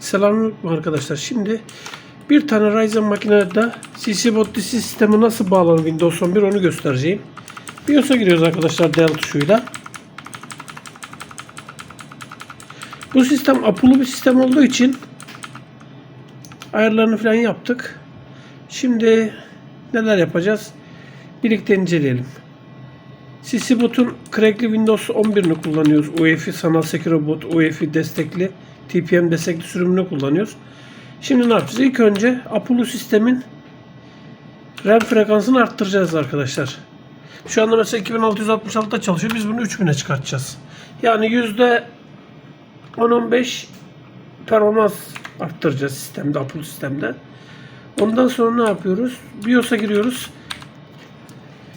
Selamünaleyküm arkadaşlar. Şimdi bir tane Ryzen makinede CC bot sistemi nasıl bağlanır Windows 11 onu göstereceğim. BIOS'a giriyoruz arkadaşlar del tuşuyla. Bu sistem Apollo bir sistem olduğu için ayarlarını falan yaptık. Şimdi neler yapacağız? Birlikte inceleyelim. CC Bot'un Crackli Windows 11'ini kullanıyoruz. UEFI sanal Secure Bot, UEFI destekli, TPM destekli sürümünü kullanıyoruz. Şimdi ne yapacağız? İlk önce Apollo sistemin RAM frekansını arttıracağız arkadaşlar. Şu anda mesela 2666'da çalışıyor. Biz bunu 3000'e çıkartacağız. Yani yüzde 10-15 performans arttıracağız sistemde, Apollo sistemde. Ondan sonra ne yapıyoruz? BIOS'a giriyoruz.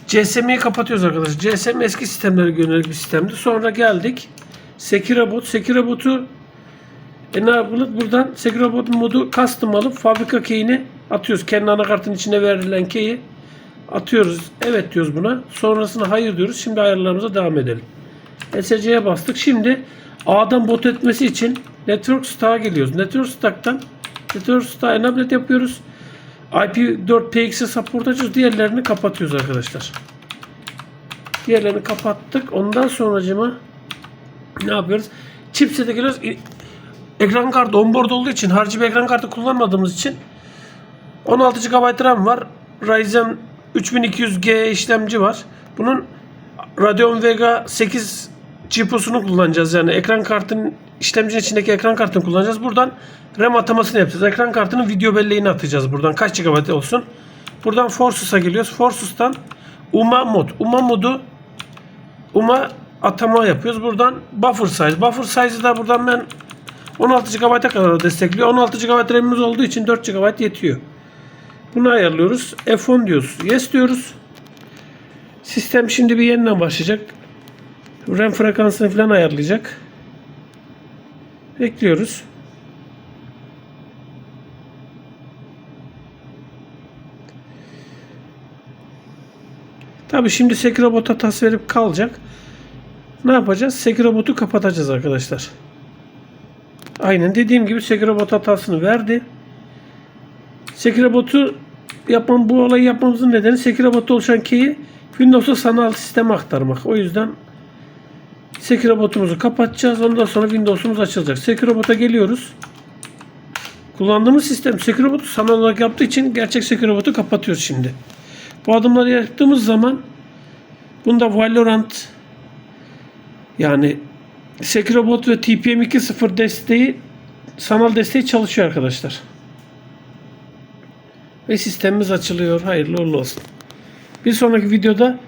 CSM'yi kapatıyoruz arkadaşlar. CSM eski sistemlere yönelik bir sistemdi. Sonra geldik. Sekira Bot. E ne yapılır? Buradan Sekira Bot modu custom alıp fabrika key'ini atıyoruz. Kendi anakartın içine verilen key'i atıyoruz. Evet diyoruz buna. Sonrasında hayır diyoruz. Şimdi ayarlarımıza devam edelim. SC'ye bastık. Şimdi A'dan bot etmesi için Network Stack'a geliyoruz. Network Stack'tan Network Stack enable yapıyoruz. IP4PX'e support açıyoruz. Diğerlerini kapatıyoruz arkadaşlar. Diğerlerini kapattık. Ondan sonracıma ne yapıyoruz? Chipset'e geliyoruz. Ekran kartı onboard olduğu için harcı ekran kartı kullanmadığımız için 16 GB RAM var. Ryzen 3200G işlemci var. Bunun Radeon Vega 8 GPU'sunu kullanacağız. Yani ekran kartının işlemcinin içindeki ekran kartını kullanacağız. Buradan RAM atamasını yapacağız. Ekran kartının video belleğini atacağız buradan. Kaç GB olsun. Buradan Forsus'a geliyoruz. Forsus'tan UMA mod. UMA modu UMA atama yapıyoruz. Buradan buffer size. Buffer size'ı da buradan ben 16 GB'a kadar destekliyor. 16 GB RAM'imiz olduğu için 4 GB yetiyor. Bunu ayarlıyoruz. F10 diyoruz. Yes diyoruz. Sistem şimdi bir yeniden başlayacak. RAM frekansını falan ayarlayacak. Bekliyoruz. Tabi şimdi Sekiro bota tas verip kalacak. Ne yapacağız? Sekiro botu kapatacağız arkadaşlar. Aynen dediğim gibi Sekiro bot hatasını verdi. Sekiro botu yapmam bu olayı yapmamızın nedeni Sekiro botta oluşan key'i Windows'a sanal sisteme aktarmak. O yüzden Sekiro botumuzu kapatacağız. Ondan sonra Windows'umuz açılacak. Sekiro bota geliyoruz. Kullandığımız sistem Sekiro botu sanal olarak yaptığı için gerçek Sekiro botu kapatıyoruz şimdi. Bu adımları yaptığımız zaman bunda Valorant yani Sekiro bot ve TPM 2.0 desteği sanal desteği çalışıyor arkadaşlar. Ve sistemimiz açılıyor. Hayırlı uğurlu olsun. Bir sonraki videoda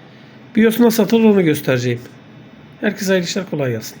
BIOS nasıl atılır onu göstereceğim. Herkese hayırlı işler kolay gelsin.